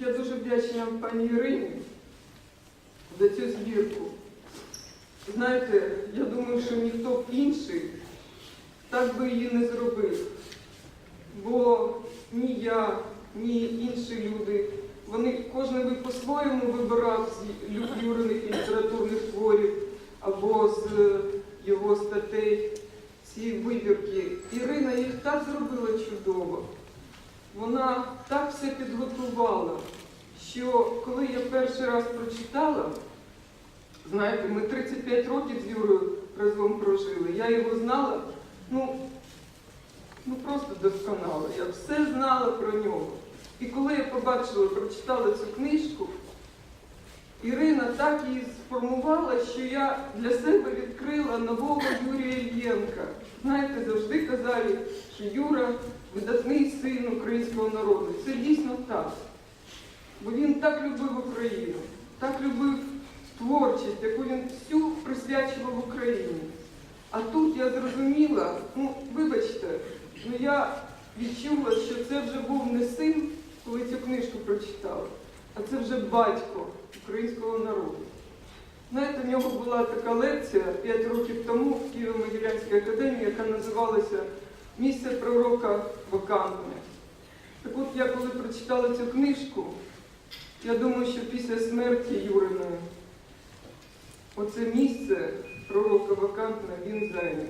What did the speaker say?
Я дуже вдячна пані Ірині за цю збірку. Знаєте, я думаю, що ніхто б інший так би її не зробив. Бо ні я, ні інші люди, вони кожен би по-своєму вибирав з Юриних літературних творів або з е, його статей ці вибірки. Ірина їх так зробила чудово. Вона так все підготувала, що коли я перший раз прочитала, знаєте, ми 35 років з Юрою разом прожили. Я його знала, ну, ну просто досконало. Я все знала про нього. І коли я побачила, прочитала цю книжку, Ірина так її сформувала, що я для себе відкрила нового Юрія Ільєнка. Знаєте, завжди казали, що Юра видатний син українського народу. Це дійсно так. Бо він так любив Україну, так любив творчість, яку він всю присвячував Україні. А тут я зрозуміла, ну, вибачте, ну я відчула, що це вже був не син, коли цю книжку прочитала, а це вже батько українського народу. Знаєте, в нього була така лекція 5 років тому в Києво-Могилянській академії, яка називалася Місце пророка вакантне. Так от я коли прочитала цю книжку, я думаю, що після смерті Юриної оце місце пророка вакантне він зайняв.